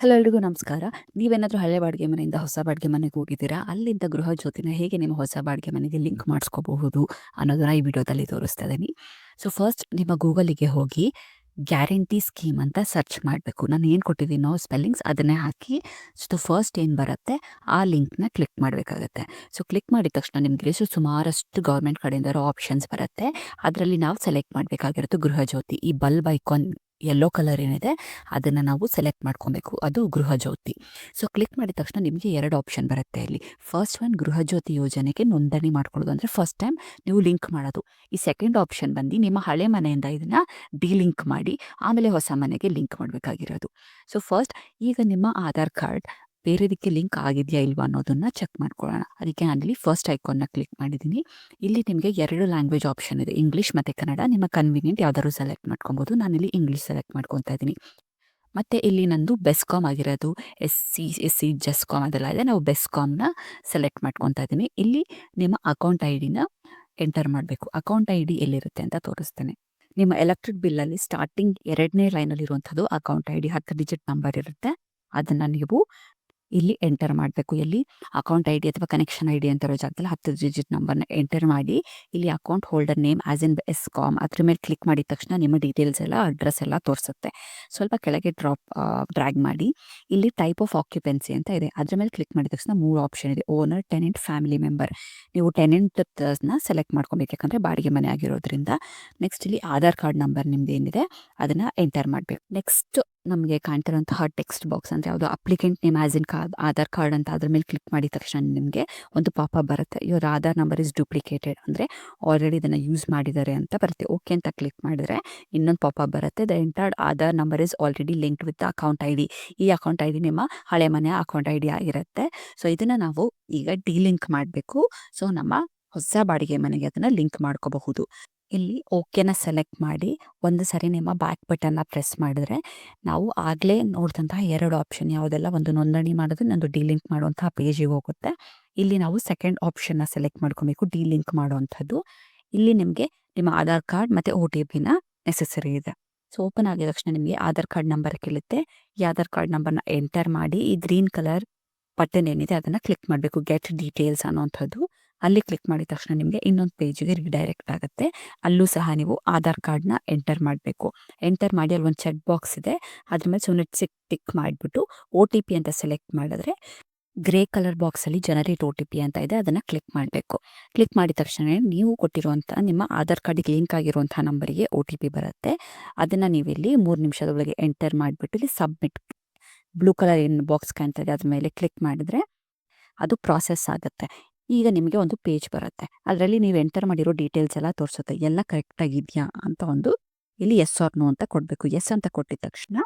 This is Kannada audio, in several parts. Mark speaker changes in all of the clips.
Speaker 1: ಹಲೋ ಎಲ್ರಿಗೂ ನಮಸ್ಕಾರ. ನೀವೇನಾದರೂ ಹಳೆ ಬಾಡಿಗೆ ಮನೆಯಿಂದ ಹೊಸ ಬಾಡಿಗೆ ಮನೆಗೆ ಹೋಗಿದ್ದೀರಾ? ಅಲ್ಲಿಂದ ಗೃಹ ಜ್ಯೋತಿನ ಹೇಗೆ ನಿಮ್ಮ ಹೊಸ ಬಾಡಿಗೆ ಮನೆಗೆ ಲಿಂಕ್ ಮಾಡಿಸ್ಕೋಬಹುದು ಅನ್ನೋದನ್ನ ಈ ವಿಡಿಯೋದಲ್ಲಿ ತೋರಿಸ್ತಾ ಇದ್ದೀನಿ. ಸೊ ಫಸ್ಟ್ ನಿಮ್ಮ ಗೂಗಲಿಗೆ ಹೋಗಿ ಗ್ಯಾರಂಟಿ ಸ್ಕೀಮ್ ಅಂತ ಸರ್ಚ್ ಮಾಡಬೇಕು. ನಾನು ಏನು ಕೊಟ್ಟಿದ್ದೀನೋ ಸ್ಪೆಲ್ಲಿಂಗ್ಸ್ ಅದನ್ನೇ ಹಾಕಿ, ಸೊ ಫಸ್ಟ್ ಏನು ಬರುತ್ತೆ? ಆ ಲಿಂಕ್ನ ಕ್ಲಿಕ್ ಮಾಡಬೇಕಾಗತ್ತೆ. ಸೊ, ಕ್ಲಿಕ್ ಮಾಡಿದ ತಕ್ಷಣ ನಿಮಗೆ ಸೊ, ಸುಮಾರಷ್ಟು ಗೌರ್ಮೆಂಟ್ ಕಡೆಯಿಂದ ಆಪ್ಷನ್ಸ್ ಬರುತ್ತೆ. ಅದರಲ್ಲಿ ನಾವು ಸೆಲೆಕ್ಟ್ ಮಾಡಬೇಕಾಗಿರೋದು ಗೃಹ ಜ್ಯೋತಿ. ಈ ಬಲ್ಬ್ ಐಕಾನ್ ಯೆಲ್ಲೋ ಕಲರ್ ಏನಿದೆ, ಅದನ್ನು ನಾವು ಸೆಲೆಕ್ಟ್ ಮಾಡ್ಕೊಬೇಕು. ಅದು ಗೃಹಜ್ಯೋತಿ ಸೊ ಕ್ಲಿಕ್ ಮಾಡಿದ ತಕ್ಷಣ ನಿಮಗೆ ಎರಡು ಆಪ್ಷನ್ ಬರುತ್ತೆ ಇಲ್ಲಿ. ಫಸ್ಟ್ ಒನ್ ಗೃಹಜ್ಯೋತಿ ಯೋಜನೆಗೆ ನೋಂದಣಿ ಮಾಡ್ಕೊಳ್ಳೋದು. ಅಂದರೆ ಫಸ್ಟ್ ಟೈಮ್ ನೀವು ಲಿಂಕ್ ಮಾಡೋದು. ಈ ಸೆಕೆಂಡ್ ಆಪ್ಷನ್ ಬಂದು ನಿಮ್ಮ ಹಳೆ ಮನೆಯಿಂದ ಇದನ್ನು ಡಿಲಿಂಕ್ ಮಾಡಿ, ಆಮೇಲೆ ಹೊಸ ಮನೆಗೆ ಲಿಂಕ್ ಮಾಡಬೇಕಾಗಿರೋದು. ಸೊ ಫಸ್ಟ್ ಈಗ ನಿಮ್ಮ ಆಧಾರ್ ಕಾರ್ಡ್ ಬೇರೆದಕ್ಕೆ ಲಿಂಕ್ ಆಗಿದೆಯಾ ಇಲ್ವಾ ಅನ್ನೋದನ್ನ ಚೆಕ್ ಮಾಡ್ಕೊಳ್ಳೋಣ. ಅದಕ್ಕೆ ನಾನಿಲ್ಲಿ ಫಸ್ಟ್ ಐಕಾನ್ನ ಕ್ಲಿಕ್ ಮಾಡಿದ್ದೀನಿ. ಇಲ್ಲಿ ನಿಮಗೆ ಎರಡು ಲ್ಯಾಂಗ್ವೇಜ್ ಆಪ್ಷನ್ ಇದೆ. ಇಂಗ್ಲೀಷ್ ಮತ್ತು ಕನ್ನಡ. ನಿಮ್ಮ ಕನ್ವೀನಿಯಂಟ್ ಯಾವ್ದಾದ್ರು ಸೆಲೆಕ್ಟ್ ಮಾಡ್ಕೊಬೋದು. ನಾನಿಲ್ಲಿ ಇಂಗ್ಲೀಷ್ ಸೆಲೆಕ್ಟ್ ಮಾಡ್ಕೊತಾ ಇದ್ದೀನಿ. ಮತ್ತು ಇಲ್ಲಿ ನಂದು ಬೆಸ್ಕಾಮ್ ಆಗಿರೋದು. S C S C GESCOM ಅದೆಲ್ಲ ಇದೆ. ನಾವು ಬೆಸ್ಕಾಮ್ನ ಸೆಲೆಕ್ಟ್ ಮಾಡ್ಕೊತಾ ಇದ್ದೀನಿ. ಇಲ್ಲಿ ನಿಮ್ಮ ಅಕೌಂಟ್ ಐ ಡಿನ ಎಂಟರ್ ಮಾಡಬೇಕು. ಅಕೌಂಟ್ ಐ ಡಿ ಎಲ್ಲಿರುತ್ತೆ ಅಂತ ತೋರಿಸ್ತೇನೆ. ನಿಮ್ಮ ಎಲೆಕ್ಟ್ರಿಕ್ ಬಿಲ್ಲಲ್ಲಿ ಸ್ಟಾರ್ಟಿಂಗ್ ಎರಡನೇ ಲೈನಲ್ಲಿ ಇರುವಂಥದ್ದು ಅಕೌಂಟ್ ಐ ಡಿ ಹತ್ತು ಡಿಜಿಟ್ ನಂಬರ್ ಇರುತ್ತೆ. ಅದನ್ನು ನೀವು ಇಲ್ಲಿ ಎಂಟರ್ ಮಾಡಬೇಕು. ಎಲ್ಲಿ? ಅಕೌಂಟ್ ಐ ಡಿ ಅಥವಾ ಕನೆಕ್ಷನ್ ಐ ಡಿ ಅಂತ ಇರೋ ಜಾಗದಲ್ಲಿ ಹತ್ತು ಡಿಜಿಟ್ ನಂಬರ್ನ ಎಂಟರ್ ಮಾಡಿ. ಇಲ್ಲಿ account holder name as in ESCOM ಅದ್ರ ಮೇಲೆ ಕ್ಲಿಕ್ ಮಾಡಿದ ತಕ್ಷಣ ನಿಮ್ಮ ಡೀಟೇಲ್ಸ್ ಎಲ್ಲ ಅಡ್ರೆಸ್ ಎಲ್ಲ ತೋರಿಸುತ್ತೆ. ಸ್ವಲ್ಪ ಕೆಳಗೆ ಡ್ರಾಪ್ ಡ್ರ್ಯಾಗ್ ಮಾಡಿ. ಇಲ್ಲಿ ಟೈಪ್ ಆಫ್ ಆಕ್ಯುಪೆನ್ಸಿ ಅಂತ ಇದೆ. ಅದ್ರ ಮೇಲೆ ಕ್ಲಿಕ್ ಮಾಡಿದ ತಕ್ಷಣ ಮೂರು ಆಪ್ಷನ್ ಇದೆ. ಓನರ್ ಟೆನೆಂಟ್ ಫ್ಯಾಮಿಲಿ ಮೆಂಬರ್ ನೀವು ಟೆನೆಂಟ್ನ ಸೆಲೆಕ್ಟ್ ಮಾಡ್ಕೊಬೇಕು. ಯಾಕಂದರೆ ಬಾಡಿಗೆ ಮನೆ ಆಗಿರೋದ್ರಿಂದ. ನೆಕ್ಸ್ಟ್ ಇಲ್ಲಿ ಆಧಾರ್ ಕಾರ್ಡ್ ನಂಬರ್ ನಿಮ್ದು ಏನಿದೆ, ಅದನ್ನು ಎಂಟರ್ ಮಾಡಬೇಕು. ನೆಕ್ಸ್ಟ್ ನಮಗೆ ಕಾಣ್ತಿರೋಂತಹ ಟೆಕ್ಸ್ಟ್ ಬಾಕ್ಸ್ ಅಂದರೆ ಯಾವುದು applicant name as in card Aadhaar card ಅಂತ ಅದ್ರ ಮೇಲೆ ಕ್ಲಿಕ್ ಮಾಡಿದ ತಕ್ಷಣ ನಿಮಗೆ ಒಂದು ಪಾಪ ಬರುತ್ತೆ. ಇವ್ರ ಆಧಾರ್ ನಂಬರ್ ಇಸ್ ಡೂಪ್ಲಿಕೇಟೆಡ್ ಅಂದರೆ ಆಲ್ರೆಡಿ ಇದನ್ನು ಯೂಸ್ ಮಾಡಿದ್ದಾರೆ ಅಂತ ಬರುತ್ತೆ. ಓಕೆ ಅಂತ ಕ್ಲಿಕ್ ಮಾಡಿದ್ರೆ ಇನ್ನೊಂದು ಪಾಪ ಬರುತ್ತೆ. The entered Aadhaar number is already linked with account I D ಈ ಅಕೌಂಟ್ ಐ ಡಿ ನಿಮ್ಮ ಹಳೆ ಮನೆಯ ಅಕೌಂಟ್ ಐ ಡಿ ಆಗಿರುತ್ತೆ. ಸೊ ಇದನ್ನು ನಾವು ಈಗ ಡಿಲಿಂಕ್ ಮಾಡಬೇಕು. ಸೊ ನಮ್ಮ ಹೊಸ ಬಾಡಿಗೆ ಮನೆಗೆ ಅದನ್ನು ಲಿಂಕ್ ಮಾಡ್ಕೋಬಹುದು. ಇಲ್ಲಿ ಓಕೆನ ಸೆಲೆಕ್ಟ್ ಮಾಡಿ ಒಂದು ಸರಿ ನಿಮ್ಮ ಬ್ಯಾಕ್ ಬಟನ್ನ ಪ್ರೆಸ್ ಮಾಡಿದ್ರೆ ನಾವು ಆಗಲೇ ನೋಡಿದಂತಹ ಎರಡು ಆಪ್ಷನ್ ಯಾವುದೆಲ್ಲ ಒಂದು ನೋಂದಣಿ ಮಾಡೋದು, ಇನ್ನೊಂದು ಡಿಲಿಂಕ್ ಮಾಡುವಂತಹ ಪೇಜಿಗೆ ಹೋಗುತ್ತೆ. ಇಲ್ಲಿ ನಾವು ಸೆಕೆಂಡ್ ಆಪ್ಷನ್ನ ಸೆಲೆಕ್ಟ್ ಮಾಡ್ಕೊಬೇಕು ಡಿಲಿಂಕ್ ಮಾಡುವಂಥದ್ದು. ಇಲ್ಲಿ ನಿಮಗೆ ನಿಮ್ಮ ಆಧಾರ್ ಕಾರ್ಡ್ ಮತ್ತು ಒ ಟಿ ಪಿನ ನೆಸೆಸರಿ ಇದೆ. ಸೊ ಓಪನ್ ಆಗಿದ ತಕ್ಷಣ ನಿಮಗೆ ಆಧಾರ್ ಕಾರ್ಡ್ ನಂಬರ್ ಕೇಳುತ್ತೆ. ಈ ಆಧಾರ್ ಕಾರ್ಡ್ ನಂಬರ್ನ ಎಂಟರ್ ಮಾಡಿ ಈ ಗ್ರೀನ್ ಕಲರ್ ಬಟನ್ ಏನಿದೆ ಅದನ್ನು ಕ್ಲಿಕ್ ಮಾಡಬೇಕು ಗೆಟ್ ಡೀಟೇಲ್ಸ್ ಅನ್ನೋಂಥದ್ದು ಅಲ್ಲಿ ಕ್ಲಿಕ್ ಮಾಡಿದ ತಕ್ಷಣ ನಿಮಗೆ ಇನ್ನೊಂದು ಪೇಜಿಗೆ ರಿಡೈರೆಕ್ಟ್ ಆಗುತ್ತೆ. ಅಲ್ಲೂ ಸಹ ನೀವು ಆಧಾರ್ ಕಾರ್ಡ್ನ ಎಂಟರ್ ಮಾಡಬೇಕು. ಎಂಟರ್ ಮಾಡಿ ಅಲ್ಲಿ ಒಂದು ಚೆಕ್ ಬಾಕ್ಸ್ ಇದೆ. ಅದ್ರ ಮೇಲೆ ಸುಮ್ಮನೆ ಸಿಕ್ ಟಿಕ್ ಮಾಡಿಬಿಟ್ಟು ಒ ಟಿ ಪಿ ಅಂತ ಸೆಲೆಕ್ಟ್ ಮಾಡಿದ್ರೆ ಗ್ರೇ ಕಲರ್ ಬಾಕ್ಸಲ್ಲಿ ಜನರೇಟ್ ಒ ಟಿ ಪಿ ಅಂತ ಇದೆ, ಅದನ್ನು ಕ್ಲಿಕ್ ಮಾಡಬೇಕು. ಕ್ಲಿಕ್ ಮಾಡಿದ ತಕ್ಷಣ ನೀವು ಕೊಟ್ಟಿರುವಂಥ ನಿಮ್ಮ ಆಧಾರ್ ಕಾರ್ಡಿಗೆ ಲಿಂಕ್ ಆಗಿರುವಂಥ ನಂಬರಿಗೆ ಒ ಟಿ ಪಿ ಬರುತ್ತೆ. ಅದನ್ನು ನೀವಿಲ್ಲಿ ಮೂರು ನಿಮಿಷದೊಳಗೆ ಎಂಟರ್ ಮಾಡಿಬಿಟ್ಟು ಇಲ್ಲಿ ಸಬ್ಮಿಟ್ ಬ್ಲೂ ಕಲರ್ ಏನು ಬಾಕ್ಸ್ ಕಾಣ್ತಾ ಇದೆ, ಅದ್ರ ಮೇಲೆ ಕ್ಲಿಕ್ ಮಾಡಿದ್ರೆ ಅದು ಪ್ರಾಸೆಸ್ ಆಗುತ್ತೆ. ಈಗ ನಿಮಗೆ ಒಂದು ಪೇಜ್ ಬರುತ್ತೆ. ಅದರಲ್ಲಿ ನೀವು ಎಂಟರ್ ಮಾಡಿರೋ ಡೀಟೇಲ್ಸ್ ಎಲ್ಲ ತೋರಿಸುತ್ತೆ. ಎಲ್ಲ ಕರೆಕ್ಟಾಗಿದೆಯಾ ಅಂತ ಒಂದು ಇಲ್ಲಿ ಎಸ್ ಆರ್ ನೋ ಅಂತ ಕೊಡಬೇಕು. ಎಸ್ ಅಂತ ಕೊಟ್ಟಿದ ತಕ್ಷಣ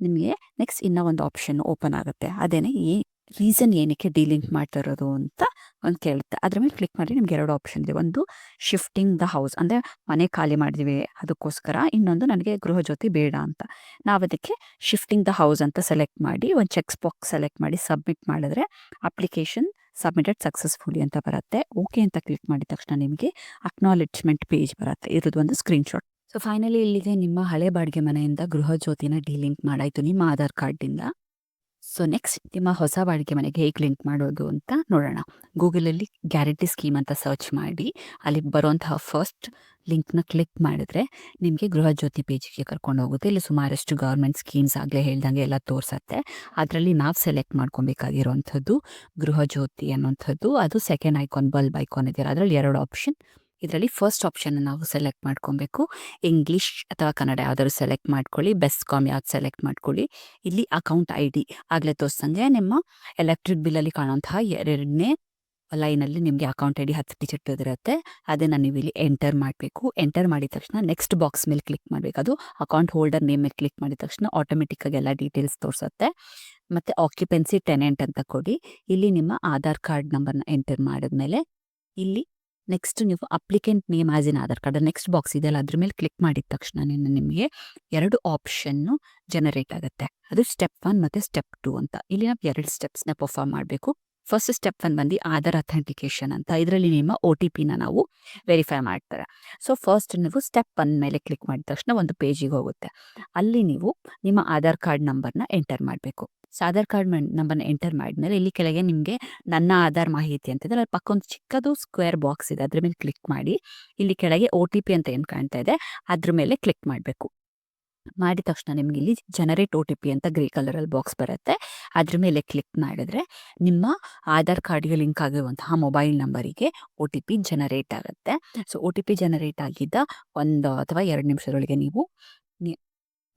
Speaker 1: ನಿಮಗೆ ನೆಕ್ಸ್ಟ್ ಇನ್ನೂ ಒಂದು ಆಪ್ಷನ್ ಓಪನ್ ಆಗುತ್ತೆ. ಅದೇನೆ ಈ ರೀಸನ್ ಏನಕ್ಕೆ ಡೀಲಿಂಕ್ ಮಾಡ್ತಾ ಇರೋದು ಅಂತ ಒಂದು ಕೇಳುತ್ತೆ. ಅದ್ರ ಮೇಲೆ ಕ್ಲಿಕ್ ಮಾಡಿ ನಿಮ್ಗೆ ಎರಡು ಆಪ್ಷನ್ ಇದೆ. ಒಂದು ಶಿಫ್ಟಿಂಗ್ ದ ಹೌಸ್ ಅಂದರೆ ಮನೆ ಖಾಲಿ ಮಾಡಿದ್ವಿ, ಅದಕ್ಕೋಸ್ಕರ ಇನ್ನೊಂದು ನನಗೆ ಗೃಹ ಜ್ಯೋತಿ ಬೇಡ ಅಂತ. ನಾವು ಅದಕ್ಕೆ ಶಿಫ್ಟಿಂಗ್ ದ ಹೌಸ್ ಅಂತ ಸೆಲೆಕ್ಟ್ ಮಾಡಿ, ಒಂದು ಚೆಕ್ಸ್ ಬಾಕ್ಸ್ ಸೆಲೆಕ್ಟ್ ಮಾಡಿ ಸಬ್ಮಿಟ್ ಮಾಡಿದ್ರೆ ಅಪ್ಲಿಕೇಶನ್ ಸಬ್ಮಿಟೆಡ್ ಸಕ್ಸಸ್ಫುಲಿ ಅಂತ ಬರುತ್ತೆ. ಓಕೆ ಅಂತ ಕ್ಲಿಕ್ ಮಾಡಿದ ತಕ್ಷಣ ನಿಮಗೆ ಅಕ್ನಾಲೆಜ್ಮೆಂಟ್ ಪೇಜ್ ಬರುತ್ತೆ. ಇರೋದು ಒಂದು ಸ್ಕ್ರೀನ್ಶಾಟ್ ಸೊ ಫೈನಲಿ ಇಲ್ಲಿಗೆ ನಿಮ್ಮ ಹಳೆ ಬಾಡಿಗೆ ಮನೆಯಿಂದ ಗೃಹ ಜ್ಯೋತಿನ ಡಿಲಿಂಕ್ ಮಾಡಾಯಿತು ನಿಮ್ಮ ಆಧಾರ್ ಕಾರ್ಡಿಂದ ಸೊ ನೆಕ್ಸ್ಟ್ ನಿಮ್ಮ ಹೊಸ ಬಾಡಿಗೆ ಮನೆಗೆ ಹೇಗೆ ಲಿಂಕ್ ಮಾಡೋದು ಅಂತ ನೋಡೋಣ. ಗೂಗಲಲ್ಲಿ ಗ್ಯಾರಂಟಿ ಸ್ಕೀಮ್ ಅಂತ ಸರ್ಚ್ ಮಾಡಿ, ಅಲ್ಲಿ ಬರುವಂತಹ ಫಸ್ಟ್ ಲಿಂಕ್ನ ಕ್ಲಿಕ್ ಮಾಡಿದ್ರೆ ನಿಮಗೆ ಗೃಹ ಜ್ಯೋತಿ ಪೇಜಿಗೆ ಕರ್ಕೊಂಡು ಹೋಗುತ್ತೆ. ಇಲ್ಲಿ ಸುಮಾರಷ್ಟು ಗೌರ್ಮೆಂಟ್ ಸ್ಕೀಮ್ಸ್ ಆಗಲೇ ಹೇಳ್ದಂಗೆ ಎಲ್ಲ ತೋರಿಸತ್ತೆ. ಅದರಲ್ಲಿ ನಾವು ಸೆಲೆಕ್ಟ್ ಮಾಡ್ಕೊಬೇಕಾಗಿರುವಂಥದ್ದು ಗೃಹ ಜ್ಯೋತಿ ಅನ್ನೋಂಥದ್ದು ಅದು ಸೆಕೆಂಡ್ ಐಕಾನ್ ಬಲ್ಬ್ ಐಕಾನ್ ಇದೆಯಲ್ಲ ಅದರಲ್ಲಿ ಎರಡು ಆಪ್ಷನ್ ಇದರಲ್ಲಿ ಫಸ್ಟ್ ಆಪ್ಷನ್ ನಾವು ಸೆಲೆಕ್ಟ್ ಮಾಡ್ಕೊಬೇಕು. ಇಂಗ್ಲೀಷ್ ಅಥವಾ ಕನ್ನಡ ಯಾವ್ದಾದ್ರು ಸೆಲೆಕ್ಟ್ ಮಾಡ್ಕೊಳ್ಳಿ ಬೆಸ್ಟ್ ಕಾಮ್ ಯಾವ್ದು ಸೆಲೆಕ್ಟ್ ಮಾಡ್ಕೊಳ್ಳಿ. ಇಲ್ಲಿ ಅಕೌಂಟ್ ಐ ಡಿ ಆಗಲೇ ತೋರ್ಸಂಗೆ ನಿಮ್ಮ ಎಲೆಕ್ಟ್ರಿಕ್ ಬಿಲ್ಲಲ್ಲಿ ಕಾಣುವಂತಹ ಎರಡನೇ ಲೈನಲ್ಲಿ ನಿಮಗೆ ಅಕೌಂಟ್ ಐ ಡಿ ಹತ್ತು ಡಿಜಿಟ್ ಇರುತ್ತೆ. ಅದನ್ನು ನೀವು ಇಲ್ಲಿ ಎಂಟರ್ ಮಾಡಬೇಕು. ಎಂಟರ್ ಮಾಡಿದ ತಕ್ಷಣ ನೆಕ್ಸ್ಟ್ ಬಾಕ್ಸ್ ಮೇಲೆ ಕ್ಲಿಕ್ ಮಾಡಬೇಕು. ಅದು ಅಕೌಂಟ್ ಹೋಲ್ಡರ್ ನೇಮ್ ಮೇಲೆ ಕ್ಲಿಕ್ ಮಾಡಿದ ತಕ್ಷಣ ಆಟೋಮೆಟಿಕ್ಕಾಗಿ ಎಲ್ಲ ಡೀಟೇಲ್ಸ್ ತೋರಿಸುತ್ತೆ. ಮತ್ತು ಆಕ್ಯುಪೆನ್ಸಿ ಟೆನೆಂಟ್ ಅಂತ ಕೊಡಿ. ಇಲ್ಲಿ ನಿಮ್ಮ ಆಧಾರ್ ಕಾರ್ಡ್ ನಂಬರ್ನ ಎಂಟರ್ ಮಾಡಿದ್ಮೇಲೆ ಇಲ್ಲಿ ನೆಕ್ಸ್ಟ್ ನೀವು applicant name as in Aadhaar card, next box ಇದೆಯಲ್ಲ ಅದ್ರ ಮೇಲೆ ಕ್ಲಿಕ್ ಮಾಡಿದ ತಕ್ಷಣ ನಿಮಗೆ ಎರಡು ಆಪ್ಷನ್ನು ಜನರೇಟ್ ಆಗುತ್ತೆ. ಅದು ಸ್ಟೆಪ್ ಒನ್ ಮತ್ತು ಸ್ಟೆಪ್ ಟು ಅಂತ. ಇಲ್ಲಿ ನಾವು ಎರಡು ಸ್ಟೆಪ್ಸ್ನ ಪರ್ಫಾರ್ಮ್ ಮಾಡಬೇಕು. ಫಸ್ಟ್ ಸ್ಟೆಪ್ ಒನ್ ಬಂದು ಆಧಾರ್ ಅಥೆಂಟಿಕೇಶನ್ ಅಂತ. ಇದರಲ್ಲಿ ನಿಮ್ಮ ಒ ಟಿ ಪಿನ ನಾವು ವೆರಿಫೈ ಮಾಡ್ತಾರೆ. ಸೊ ಫಸ್ಟ್ ನೀವು ಸ್ಟೆಪ್ ಒನ್ ಮೇಲೆ ಕ್ಲಿಕ್ ಮಾಡಿದ ತಕ್ಷಣ ಒಂದು ಪೇಜಿಗೆ ಹೋಗುತ್ತೆ. ಅಲ್ಲಿ ನೀವು ನಿಮ್ಮ ಆಧಾರ್ ಕಾರ್ಡ್ ನಂಬರ್ನ ಎಂಟರ್ ಮಾಡಬೇಕು. ಸೊ ಆಧಾರ್ ಕಾರ್ಡ್ ನಂಬರ್ನ ಎಂಟರ್ ಮಾಡಿದ್ಮೇಲೆ ಇಲ್ಲಿ ಕೆಳಗೆ ನಿಮಗೆ ನನ್ನ ಆಧಾರ್ ಮಾಹಿತಿ ಅಂತ ಇದೆ. ಅಲ್ಲಿ ಪಕ್ಕ ಒಂದು ಚಿಕ್ಕದು ಸ್ಕ್ವೇರ್ ಬಾಕ್ಸ್ ಇದೆ. ಅದ್ರ ಮೇಲೆ ಕ್ಲಿಕ್ ಮಾಡಿ. ಇಲ್ಲಿ ಕೆಳಗೆ ಒ ಟಿ ಪಿ ಅಂತ ಏನು ಕಾಣ್ತಾ ಇದೆ. ಅದ್ರ ಮೇಲೆ ಕ್ಲಿಕ್ ಮಾಡಬೇಕು. ಮಾಡಿದ ತಕ್ಷಣ ನಿಮ್ಗೆ ಇಲ್ಲಿ ಜನರೇಟ್ ಒ ಟಿ ಪಿ ಅಂತ ಗ್ರೇ ಕಲರಲ್ಲಿ ಬಾಕ್ಸ್ ಬರುತ್ತೆ. ಅದ್ರ ಮೇಲೆ ಕ್ಲಿಕ್ ಮಾಡಿದ್ರೆ ನಿಮ್ಮ ಆಧಾರ್ ಕಾರ್ಡ್ಗೆ ಲಿಂಕ್ ಆಗಿರುವಂತಹ ಮೊಬೈಲ್ ನಂಬರಿಗೆ ಒ ಟಿ ಪಿ ಜನರೇಟ್ ಆಗುತ್ತೆ. So O T P generate ಆಗಿದ್ದ ಒಂದು ಅಥವಾ ಎರಡು ನಿಮಿಷದೊಳಗೆ ನೀವು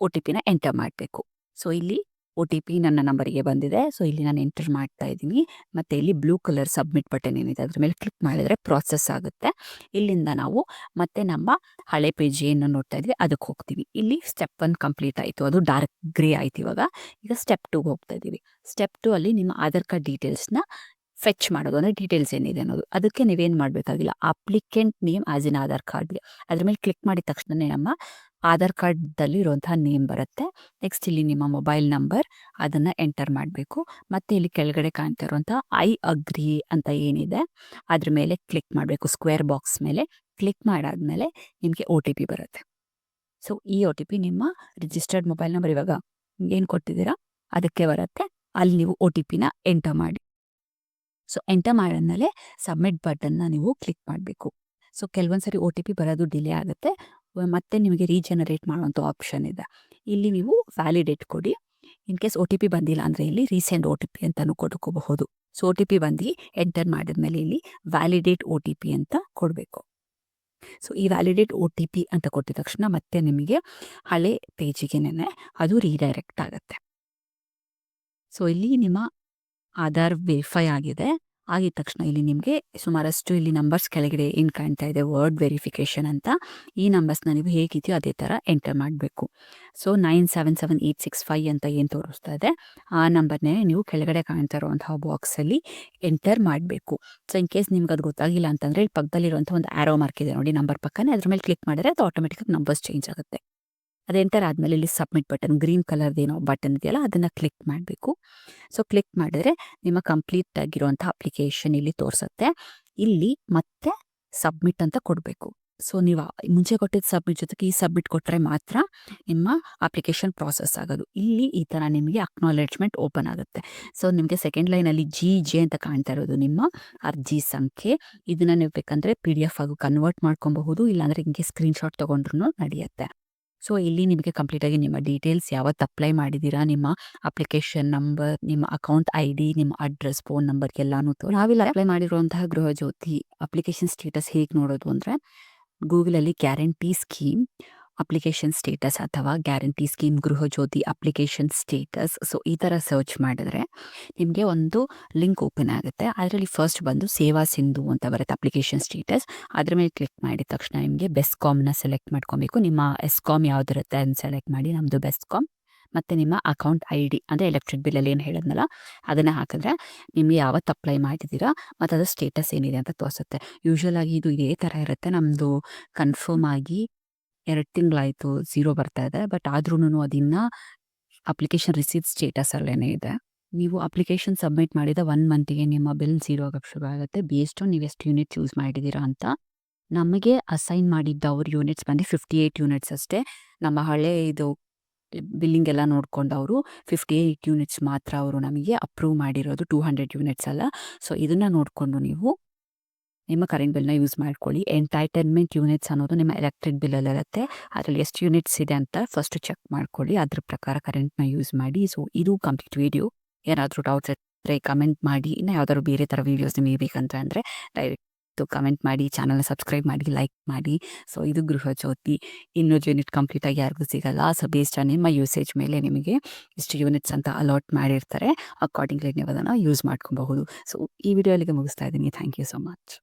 Speaker 1: ಒ ಟಿ ಪಿನ ಎಂಟರ್ ಮಾಡಬೇಕು. ಸೊ ಇಲ್ಲಿ ಒ ಟಿ ಪಿ ನನ್ನ ನಂಬರಿಗೆ ಬಂದಿದೆ. ಸೊ ಇಲ್ಲಿ ನಾನು ಎಂಟರ್ ಮಾಡ್ತಾ ಇದ್ದೀನಿ. ಮತ್ತು ಇಲ್ಲಿ ಬ್ಲೂ ಕಲರ್ ಸಬ್ಮಿಟ್ ಬಟನ್ ಏನಿದೆ, ಅದ್ರ ಮೇಲೆ ಕ್ಲಿಕ್ ಮಾಡಿದರೆ ಪ್ರಾಸೆಸ್ ಆಗುತ್ತೆ. ಇಲ್ಲಿಂದ ನಾವು ಮತ್ತೆ ನಮ್ಮ ಹಳೆ ಪೇಜ್ ಏನು ನೋಡ್ತಾ ಇದ್ವಿ ಅದಕ್ಕೆ ಹೋಗ್ತೀವಿ. ಇಲ್ಲಿ ಸ್ಟೆಪ್ ಒನ್ ಕಂಪ್ಲೀಟ್ ಆಯಿತು. ಅದು ಡಾರ್ಕ್ ಗ್ರೇ ಆಯ್ತು ಇವಾಗ. ಈಗ ಸ್ಟೆಪ್ ಟೂಗೆ ಹೋಗ್ತಾ ಇದ್ದೀವಿ. ಸ್ಟೆಪ್ ಟು ಅಲ್ಲಿ ನಿಮ್ಮ ಆಧಾರ್ ಕಾರ್ಡ್ ಡೀಟೇಲ್ಸ್ನ ಫೆಚ್ ಮಾಡೋದು ಅಂದರೆ ಡೀಟೇಲ್ಸ್ ಏನಿದೆ ಅನ್ನೋದು. ಅದಕ್ಕೆ ನೀವೇನು ಮಾಡಬೇಕಾಗಿಲ್ಲ. Applicant name as in Aadhaar ಕಾರ್ಡ್ಗೆ ಅದ್ರ ಮೇಲೆ ಕ್ಲಿಕ್ ಮಾಡಿದ ತಕ್ಷಣವೇ ನಮ್ಮ ಆಧಾರ್ ಕಾರ್ಡ್ದಲ್ಲಿ ಇರುವಂತಹ ನೇಮ್ ಬರುತ್ತೆ. ನೆಕ್ಸ್ಟ್ ಇಲ್ಲಿ ನಿಮ್ಮ ಮೊಬೈಲ್ ನಂಬರ್ ಅದನ್ನು ಎಂಟರ್ ಮಾಡಬೇಕು. ಮತ್ತು ಇಲ್ಲಿ ಕೆಳಗಡೆ ಕಾಣ್ತಾ ಇರುವಂಥ ಐ ಅಗ್ರಿ ಅಂತ ಏನಿದೆ, ಅದ್ರ ಮೇಲೆ ಕ್ಲಿಕ್ ಮಾಡಬೇಕು. ಸ್ಕ್ವೇರ್ ಬಾಕ್ಸ್ ಮೇಲೆ ಕ್ಲಿಕ್ ಮಾಡಾದ್ಮೇಲೆ ನಿಮಗೆ ಒ ಟಿ ಪಿ ಬರುತ್ತೆ. ಸೊ ಈ ಒ ಟಿ ಪಿ ನಿಮ್ಮ ರಿಜಿಸ್ಟರ್ಡ್ ಮೊಬೈಲ್ ನಂಬರ್ ಇವಾಗ ಏನು ಕೊಟ್ಟಿದ್ದೀರಾ ಅದಕ್ಕೆ ಬರುತ್ತೆ. ಅಲ್ಲಿ ನೀವು ಒ ಟಿ ಪಿನ ಎಂಟರ್ ಮಾಡಿ. ಸೊ ಎಂಟರ್ ಮಾಡಿದ್ಮೇಲೆ ಸಬ್ಮಿಟ್ ಬಟನ್ನ ನೀವು ಕ್ಲಿಕ್ ಮಾಡಬೇಕು. ಸೊ ಕೆಲವೊಂದು ಸರಿ ಒ ಟಿ ಪಿ ಬರೋದು ಡಿಲೇ ಆಗುತ್ತೆ. ಮತ್ತೆ ನಿಮಗೆ ರೀಜನರೇಟ್ ಮಾಡುವಂಥ ಆಪ್ಷನ್ ಇದೆ. ಇಲ್ಲಿ ನೀವು ವ್ಯಾಲಿಡೇಟ್ ಕೊಡಿ. In case O T P ಬಂದಿಲ್ಲ ಅಂದರೆ ಇಲ್ಲಿ ರೀಸೆಂಟ್ ಒ ಟಿ ಪಿ ಅಂತಲೂ ಕೊಡ್ಕೋಬಹುದು. ಸೊ ಒ ಟಿ ಪಿ ಬಂದು ಎಂಟರ್ ಮಾಡಿದ್ಮೇಲೆ ಇಲ್ಲಿ ವ್ಯಾಲಿಡೇಟ್ ಒ ಟಿ ಪಿ ಅಂತ ಕೊಡಬೇಕು. ಸೊ ಈ ವ್ಯಾಲಿಡೇಟ್ ಒ ಟಿ ಪಿ ಅಂತ ಕೊಟ್ಟಿದ ತಕ್ಷಣ ಮತ್ತೆ ನಿಮಗೆ ಹಳೆ ಪೇಜಿಗೆನೆ ಅದು ರೀಡೈರೆಕ್ಟ್ ಆಗುತ್ತೆ. ಸೊ ಇಲ್ಲಿ ನಿಮ್ಮ ಆಧಾರ್ ವೆರಿಫೈ ಆಗಿದೆ. ಆಗಿದ ತಕ್ಷಣ ಇಲ್ಲಿ ನಿಮಗೆ ಸುಮಾರಷ್ಟು ಇಲ್ಲಿ ನಂಬರ್ಸ್ ಕೆಳಗಡೆ ಏನು ಕಾಣ್ತಾ ಇದೆ, ವರ್ಡ್ ವೆರಿಫಿಕೇಶನ್ ಅಂತ. ಈ ನಂಬರ್ಸ್ನ ನೀವು ಹೇಗಿದೆಯೋ ಅದೇ ಥರ ಎಂಟರ್ ಮಾಡಬೇಕು. So, nine seven seven eight six five ಅಂತ ಏನು ತೋರಿಸ್ತಾ ಇದೆ, ಆ ನಂಬರ್ನೇ ನೀವು ಕೆಳಗಡೆ ಕಾಣ್ತಾ ಇರುವಂತಹ ಬಾಕ್ಸಲ್ಲಿ ಎಂಟರ್ ಮಾಡಬೇಕು. ಸೊ, ಇನ್ ಕೇಸ್ ನಿಮ್ಗೆ ಅದು ಗೊತ್ತಾಗಿಲ್ಲ ಅಂತಂದರೆ ಇಲ್ಲಿ ಪಕ್ಕದಲ್ಲಿರುವಂಥ ಒಂದು ಆ್ಯರೋ ಮಾರ್ಕ್ ಇದೆ ನೋಡಿ ನಂಬರ್ ಪಕ್ಕನೇ. ಅದ್ರ ಮೇಲೆ ಕ್ಲಿಕ್ ಮಾಡಿದ್ರೆ ಅದು ಆಟೋಮೆಟಿಕ್ ನಂಬರ್ಸ್ ಚೇಂಜ್ ಆಗುತ್ತೆ. ಅದು ಎಂಟರ್ ಆದಮೇಲೆ ಇಲ್ಲಿ ಸಬ್ಮಿಟ್ ಬಟನ್, ಗ್ರೀನ್ ಕಲರ್ದೇನೋ ಬಟನ್ ಇದೆಯಲ್ಲ, ಅದನ್ನು ಕ್ಲಿಕ್ ಮಾಡಬೇಕು. ಸೊ, ಕ್ಲಿಕ್ ಮಾಡಿದ್ರೆ ನಿಮ್ಮ ಕಂಪ್ಲೀಟ್ ಆಗಿರುವಂಥ ಅಪ್ಲಿಕೇಶನ್ ಇಲ್ಲಿ ತೋರಿಸುತ್ತೆ. ಇಲ್ಲಿ ಮತ್ತೆ ಸಬ್ಮಿಟ್ ಅಂತ ಕೊಡಬೇಕು. ಸೊ, ನೀವು ಮುಂಚೆ ಕೊಟ್ಟಿದ್ದ ಸಬ್ಮಿಟ್ ಜೊತೆಗೆ ಈ ಸಬ್ಮಿಟ್ ಕೊಟ್ಟರೆ ಮಾತ್ರ ನಿಮ್ಮ ಅಪ್ಲಿಕೇಶನ್ ಪ್ರಾಸೆಸ್ ಆಗೋದು. ಇಲ್ಲಿ ಈ ಥರ ನಿಮಗೆ ಅಕ್ನಾಲೆಜ್ಮೆಂಟ್ ಓಪನ್ ಆಗುತ್ತೆ. ಸೊ, ನಿಮಗೆ ಸೆಕೆಂಡ್ ಲೈನಲ್ಲಿ ಜಿ, ಜೆ ಅಂತ ಕಾಣ್ತಾ ಇರೋದು ನಿಮ್ಮ ಅರ್ಜಿ ಸಂಖ್ಯೆ. ಇದನ್ನು ನೀವು ಬೇಕಂದರೆ ಪಿ ಡಿ ಎಫ್ ಆಗಿ ಕನ್ವರ್ಟ್ ಮಾಡ್ಕೊಬಹುದು, ಇಲ್ಲಾಂದರೆ ಹಿಂಗೆ ಸ್ಕ್ರೀನ್ಶಾಟ್ ತೊಗೊಂಡ್ರು ನಡೆಯುತ್ತೆ. ಸೊ ಇಲ್ಲಿ ನಿಮಗೆ ಕಂಪ್ಲೀಟಾಗಿ ನಿಮ್ಮ ಡೀಟೇಲ್ಸ್ ಯಾವತ್ತು ಅಪ್ಲೈ ಮಾಡಿದ್ದೀರಾ? ನಿಮ್ಮ ಅಪ್ಲಿಕೇಶನ್ ನಂಬರ್ ನಿಮ್ಮ ಅಕೌಂಟ್ ಐ ಡಿ ನಿಮ್ಮ ಅಡ್ರೆಸ್ ಫೋನ್ ನಂಬರ್ ಎಲ್ಲಾನು ನಾವಿಲ್ಲಿ ಅಪ್ಲೈ ಮಾಡಿರುವಂತಹ ಗೃಹ ಜ್ಯೋತಿ ಅಪ್ಲಿಕೇಶನ್ ಸ್ಟೇಟಸ್ ಹೇಗೆ ನೋಡೋದು ಅಂದರೆ ಗೂಗಲಲ್ಲಿ ಗ್ಯಾರಂಟಿ ಸ್ಕೀಮ್. ಅಪ್ಲಿಕೇಶನ್ ಸ್ಟೇಟಸ್ ಅಥವಾ guarantee scheme Gruhajyothi application status. So ಈ ಥರ ಸರ್ಚ್ ಮಾಡಿದ್ರೆ ನಿಮಗೆ ಒಂದು ಲಿಂಕ್ ಓಪನ್ ಆಗುತ್ತೆ. ಅದರಲ್ಲಿ ಫಸ್ಟ್ ಬಂದು ಸೇವಾ ಸಿಂಧು ಅಂತ ಬರುತ್ತೆ ಅಪ್ಲಿಕೇಶನ್ ಸ್ಟೇಟಸ್. ಅದ್ರ ಮೇಲೆ ಕ್ಲಿಕ್ ಮಾಡಿದ ತಕ್ಷಣ ನಿಮಗೆ ಬೆಸ್ಕಾಮ್ನ ಸೆಲೆಕ್ಟ್ ಮಾಡ್ಕೊಬೇಕು. ನಿಮ್ಮ ಎಸ್ಕಾಮ್ ಯಾವ್ದಿರುತ್ತೆ ಅಂತ ಸೆಲೆಕ್ಟ್ ಮಾಡಿ ನಮ್ಮದು ಬೆಸ್ಕಾಮ್ ಮತ್ತು ನಿಮ್ಮ ಅಕೌಂಟ್ ಐ ಡಿ ಅಂದರೆ ಎಲೆಕ್ಟ್ರಿಕ್ ಬಿಲ್ಲಲ್ಲಿ ಏನು ಹೇಳಿದ್ನಲ್ಲ, ಅದನ್ನು ಹಾಕಿದ್ರೆ ನಿಮಗೆ ಯಾವತ್ತು ಅಪ್ಲೈ ಮಾಡಿದ್ದೀರಾ ಮತ್ತು ಅದು ಸ್ಟೇಟಸ್ ಏನಿದೆ ಅಂತ ತೋರಿಸುತ್ತೆ. ಯೂಶ್ವಲಾಗಿ ಇದು ಇದೇ ಥರ ಇರುತ್ತೆ. ನಮ್ಮದು ಕನ್ಫರ್ಮ್ ಆಗಿ ಎರಡು ತಿಂಗಳಾಯಿತು ಝೀರೋ ಬರ್ತಾ ಇದೆ, ಬಟ್ ಆದ್ರೂ ಅದಿನ್ನ ಅಪ್ಲಿಕೇಶನ್ ರಿಸೀವ್ ಸ್ಟೇಟಸ್ ಸ್ಟೇಟಸಲ್ಲೇ ಇದೆ. ನೀವು ಅಪ್ಲಿಕೇಶನ್ ಸಬ್ಮಿಟ್ ಮಾಡಿದ ಒನ್ ಮಂತಿಗೆ ನಿಮ್ಮ ಬಿಲ್ ಝೀರೋ ಆಗಕ್ಕೆ ಶುರು ಆಗುತ್ತೆ. ಬೇಸ್ಡ್ ಆನ್ ನೀವು ಎಷ್ಟು ಯೂನಿಟ್ ಚೂಸ್ ಮಾಡಿದ್ದೀರಾ ಅಂತ ನಮಗೆ ಅಸೈನ್ ಮಾಡಿದ್ದ ಅವ್ರ ಯೂನಿಟ್ಸ್ ಬಂದು ಫಿಫ್ಟಿ ಏಯ್ಟ್ ಯೂನಿಟ್ಸ್ ಅಷ್ಟೇ. ನಮ್ಮ ಹಳೆ ಇದು ಬಿಲ್ಲಿಂಗ್ ಎಲ್ಲ ನೋಡ್ಕೊಂಡು ಅವರು ಫಿಫ್ಟಿ ಏಯ್ಟ್ ಯೂನಿಟ್ಸ್ ಮಾತ್ರ ಅವರು ನಮಗೆ ಅಪ್ರೂವ್ ಮಾಡಿರೋದು ಟೂ ಹಂಡ್ರೆಡ್ ಯೂನಿಟ್ಸ್ ಅಲ್ಲ. ಸೊ ಇದನ್ನು ನೋಡಿಕೊಂಡು ನೀವು ನಿಮ್ಮ ಕರೆಂಟ್ ಬಿಲ್ನ ಯೂಸ್ ಮಾಡ್ಕೊಳ್ಳಿ. ಎಂಟೈಟನ್ಮೆಂಟ್ ಯೂನಿಟ್ಸ್ ಅನ್ನೋದು ನಿಮ್ಮ ಎಲೆಕ್ಟ್ರಿಕ್ ಬಿಲ್ಲಲ್ಲಿರುತ್ತೆ ಅದರಲ್ಲಿ ಎಷ್ಟು ಯೂನಿಟ್ಸ್ ಇದೆ ಅಂತ ಫಸ್ಟ್ ಚೆಕ್ ಮಾಡ್ಕೊಳ್ಳಿ. ಅದ್ರ ಪ್ರಕಾರ ಕರೆಂಟ್ನ ಯೂಸ್ ಮಾಡಿ. ಸೊ, ಇದು ಕಂಪ್ಲೀಟ್ ವೀಡಿಯೋ. ಏನಾದರೂ ಡೌಟ್ಸ್ ಇದ್ದರೆ ಕಮೆಂಟ್ ಮಾಡಿ. ಇನ್ನು ಯಾವ್ದಾದ್ರು ಬೇರೆ ಥರ ವೀಡಿಯೋಸ್ ನಿಮಗೆ ಬೇಕಂತ ಅಂದರೆ ಡೈರೆಕ್ಟ್ ಕಮೆಂಟ್ ಮಾಡಿ. ಚಾನಲ್ನ ಸಬ್ಸ್ಕ್ರೈಬ್ ಮಾಡಿ, ಲೈಕ್ ಮಾಡಿ. ಸೊ, ಇದು ಗೃಹ ಜ್ಯೋತಿ. ಇನ್ನೂರು ಯೂನಿಟ್ ಕಂಪ್ಲೀಟ್ ಆಗಿ ಯಾರಿಗೂ ಸಿಗಲ್ಲ. ಸೊ ಬೇಸ್ಡ್ ಆನ್ ನಿಮ್ಮ ಯೂಸೇಜ್ ಮೇಲೆ ನಿಮಗೆ ಇಷ್ಟು ಯೂನಿಟ್ಸ್ ಅಂತ ಅಲಾಟ್ ಮಾಡಿರ್ತಾರೆ. ಅಕಾರ್ಡಿಂಗ್ಲಿ ನೀವು ಅದನ್ನು ಯೂಸ್ ಮಾಡ್ಕೊಬಹುದು. ಸೊ, ಈ ವಿಡಿಯೋ ಅಲ್ಲಿಗೆ ಮುಗಿಸ್ತಾ ಇದ್ದೀನಿ. Thank you so much